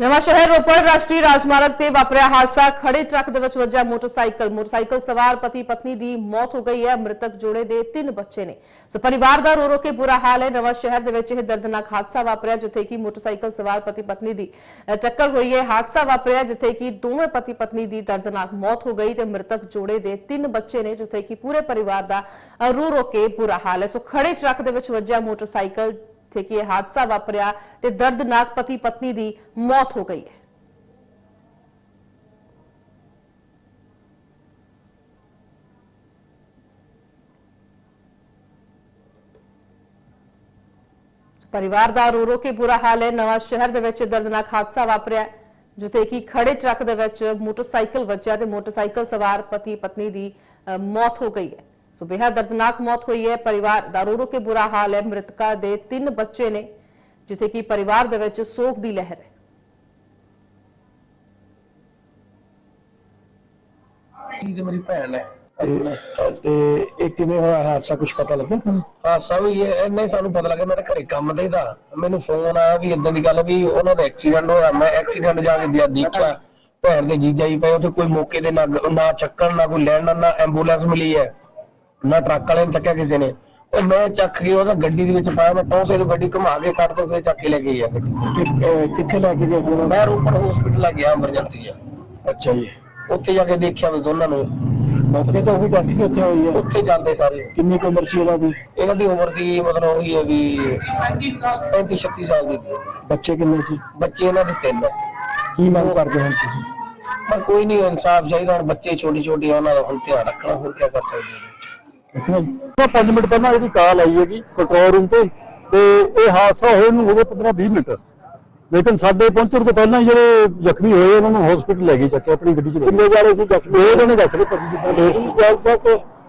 ਨਵਾਂ ਸ਼ਹਿਰ ਰੋਪੜ ਰਾਸ਼ਟਰੀ ਰਾਜਮਾਰਗ ਤੇ ਵਾਪਰਿਆ ਹਾਦਸਾ ਖੜੇ ਟਰੱਕ ਦੇ ਵਿੱਚ ਵੱਜਿਆ ਮੋਟਰਸਾਈਕਲ ਮੋਟਰਸਾਈਕਲ ਸਵਾਰ ਪਤੀ ਪਤਨੀ ਦੀ ਮੌਤ ਹੋ ਗਈ ਹੈ ਮ੍ਰਿਤਕ ਜੋੜੇ ਦੇ ਤਿੰਨ ਬੱਚੇ ਨੇ ਸੋ ਪਰਿਵਾਰ ਦਾ ਰੋ ਰੋ ਕੇ ਬੁਰਾ ਹਾਲ ਹੈ ਨਵਾਂ ਸ਼ਹਿਰ ਦੇ ਵਿੱਚ ਇਹ ਦਰਦਨਾਕ ਹਾਦਸਾ ਵਾਪਰਿਆ ਜਿੱਥੇ ਕਿ ਮੋਟਰਸਾਈਕਲ ਸਵਾਰ ਪਤੀ ਪਤਨੀ ਦੀ ਅ, ਟੱਕਰ ਹੋਈ ਹੈ ਹਾਦਸਾ ਵਾਪਰਿਆ ਜਿੱਥੇ ਕਿ ਦੋਵੇਂ ਪਤੀ ਪਤਨੀ ਦੀ ਦਰਦਨਾਕ ਮੌਤ ਹੋ ਗਈ ਤੇ ਮ੍ਰਿਤਕ ਜੋੜੇ ਦੇ ਤਿੰਨ ਬੱਚੇ ਨੇ ਜਿੱਥੇ ਕਿ ਪੂਰੇ ਪਰਿਵਾਰ ਦਾ ਅ, ਰੋ ਰੋ ਕੇ ਬੁਰਾ ਹਾਲ ਹੈ ਸੋ ਖੜੇ ਟਰੱਕ ਦੇ ਵਿੱਚ ਵੱਜਿਆ ਮੋਟਰਸਾਈਕਲ ਜਿੱਥੇ ਕਿ ਇਹ ਹਾਦਸਾ ਵਾਪਰਿਆ ਤੇ ਦਰਦਨਾਕ ਪਤੀ ਪਤਨੀ ਦੀ ਮੌਤ ਹੋ ਗਈ ਹੈ। ਪਰਿਵਾਰ ਦਾ ਰੋ ਰੋ ਕੇ ਬੁਰਾ ਹਾਲ ਹੈ। ਨਵਾਂ ਸ਼ਹਿਰ ਦੇ ਵਿੱਚ ਦਰਦਨਾਕ ਹਾਦਸਾ ਵਾਪਰਿਆ ਜਿੱਥੇ ਕਿ ਖੜੇ ਟਰੱਕ ਦੇ ਵਿੱਚ ਮੋਟਰਸਾਈਕਲ ਵੱਜਿਆ ਤੇ ਮੋਟਰਸਾਈਕਲ ਸਵਾਰ ਪਤੀ ਪਤਨੀ ਦੀ ਮੌਤ ਹੋ ਗਈ ਹੈ। ਸੋ ਬੇहद ਦਰਦਨਾਕ ਮੌਤ ਹੋਈ ਹੈ। ਪਰਿਵਾਰ ਦਾ ਰੋ ਰੋ ਕੇ ਬੁਰਾ ਹਾਲ ਹੈ। ਮ੍ਰਿਤਕਾ ਦੇ ਤਿੰਨ ਬੱਚੇ ਨੇ ਜਿੱਥੇ ਕਿ ਪਰਿਵਾਰ ਦੇ ਵਿੱਚ ਸੋਗ ਦੀ ਲਹਿਰ ਹੈ। ਇਹ ਤੇ ਮੇਰੀ ਭੈਣ ਹੈ? ਤੇ ਤੇ ਇਹ ਕਿਵੇਂ ਹੋਇਆ? ਹਾਦਸਾ ਕੁਝ ਪਤਾ ਲੱਗਾ ਤੁਹਾਨੂੰ? ਹਾਸਾ ਵੀ ਹੈ ਨਹੀਂ ਸਾਨੂੰ ਪਤਾ ਲੱਗਾ ਮੈਂ ਤਾਂ ਘਰੇ ਕੰਮ ਤੇ ਦਾ ਮੈਨੂੰ ਫੋਨ ਆਇਆ ਵੀ ਇਦਾਂ ਦੀ ਗੱਲ ਵੀ ਉਹਨਾਂ ਦਾ ਐਕਸੀਡੈਂਟ ਹੋਇਆ। ਮੈਂ ਐਕਸੀਡੈਂਟ ਜਾ ਕੇ ਦਿਆ- ਦੇਖਿਆ। ਭੈਣ ਦੇ ਜੀਜਾ ਜੀ ਪਏ ਉੱਥੇ ਕੋਈ ਮੌਕੇ ਤੇ ਨਾ ਨਾ ਚੱਕਣ ਨਾ ਕੋਈ ਲੈਣ ਨਾ ਐਂਬੂਲੈਂਸ ਮਿਲੀ ਹੈ। ਨਾ ਟਰੱਕ ਵਾਲੇ ਨੇ ਚੱਕਿਆ ਕਿਸੇ ਨੇ। ਉਹ ਮੈਂ ਚੱਕ ਕੇ ਉਹਦਾ ਗੱਡੀ ਦੇ ਵਿੱਚ ਪਾਇਆ ਮੈਂ ਪਹੁੰਚੇ ਤੋਂ ਗੱਡੀ ਘੁਮਾ ਕੇ ਕੱਢ ਤੋਂ ਫਿਰ ਚੱਕ ਕੇ ਲੈ ਗੱਡੀ। ਕਿ- ਅਹ ਕਿੱਥੇ ਲੈ ਕੇ ਗਏ ਫਿਰ? ਮੈਂ ਰੋਪੜ ਹਸਪੀਟਲ ਆ ਗਿਆ ਐਮਰਜੈਂਸੀ ਆ। ਅੱਛਾ ਜੀ। ਉੱਥੇ ਜਾ ਕੇ ਦੇਖਿਆ ਵੀ ਦੋਨਾਂ ਨੂੰ। ਮੌਕੇ ਤੇ ਉਹ ਵੀ ਡੈਥ ਉੱਥੇ ਹੋਈ ਹੈ ਉੱਥੇ ਜਾਂਦੇ ਸਾਰੇ। ਕਿੰਨੀ ਕੁ ਉਮਰ ਸੀ ਉਹਦਾ ਇਹਨਾਂ ਦੀ ਉਮਰ ਦੀ ਮਤਲਬ ਉਹੀ ਹੈ ਵੀ 35 36 ਸਾਲ ਦੀ। ਬੱਚੇ ਕਿੰਨੇ ਸੀ? ਬੱਚੇ ਇਹਨਾਂ ਦੇ ਤਿੰਨ। ਹੈ। ਕੀ ਮੰਗ ਕਰਦੇ ਹਨ ਤੁਸੀਂ? ਪਰ ਕੋਈ ਨਹੀਂ ਇਨਸਾਫ ਚਾਹੀਦਾ ਹੁਣ ਬੱਚੇ ਛੋਟੀ ਛੋਟੀ ਉਹਨਾਂ ਦਾ ਹੁਣ ਧਿਆਨ ਰੱਖਣਾ ਹੋਰ ਕੀ ਕਰ ਸਕਦੇ ਹਾਂ ਦੇਖਣਾ ਜੀ। 5 ਮਿੰਟ ਪਹਿਲਾਂ ਇਹਦੀ ਕਾਲ ਆਈ ਹੈਗੀ ਕੰਟਰੋਲ ਰੂਮ ਤੇ ਤੇ ਇਹ ਹਾਦਸਾ ਹੋਏ ਨੂੰ ਹੋ ਗਏ 15 20 ਮਿੰਟ। ਲੇਕਿਨ ਸਾਡੇ ਪਹੁੰਚਣ ਤੋਂ ਪਹਿਲਾਂ ਜਿਹੜੇ ਜ਼ਖਮੀ ਹੋਏ ਉਹਨਾਂ ਨੂੰ ਹਸਪੀਟਲ ਲੈ ਗਏ ਚੱਕ ਕੇ ਆਪਣੀ ਗੱਡੀ 'ਚ ਕਿੰਨੇ ਜਾਣੇ ਸੀ ਜ਼ਖਮੀ? ਉਹਨੇ ਦੱਸ ਰਹੇ ਪਰ ਜਿੱਦਾਂ ਲੇਡੀਜ਼ ਜੈਂਟਸ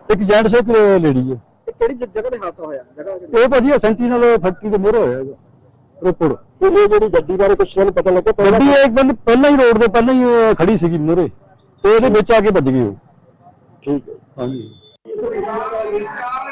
ਇੱਕ ਜੈਂਟਸ ਇੱਕ ਲੇਡੀ ਹੈ ਕਿਹੜੀ ਜ- ਜਗ੍ਹਾ ਤੇ ਹਾਦਸਾ ਹੋਇਆ? ਜਗ੍ਹਾ ਇਹ ਭਾਜੀ ਸੈਂਟੀਨਲ ਫੈਕਟਰੀ ਦੇ ਮੂਹਰੇ ਹੋਇਆ ਹੈਗਾ ਰੋਪੜ। ਇਹ ਜਿਹੜੀ ਗੱਡੀ ਬਾਰੇ ਕੁਝ ਤੁਹਾਨੂੰ ਪਤਾ ਲੱਗਾ ਗੱਡੀ ਇੱਕ ਬੰਦ ਪਹਿਲਾਂ ਹੀ ਰੋਡ ਦੇ ਪਹਿਲਾਂ ਹੀ ਖੜੀ ਸੀਗੀ ਮੂਹਰੇ ਤੇ ਇਹਦੇ ਵਿੱਚ ਆ ਕੇ ਵੱਜ ਗਈ ਉਹ। ਠੀਕ ਹੈ। ਹਾਂਜੀ। capitale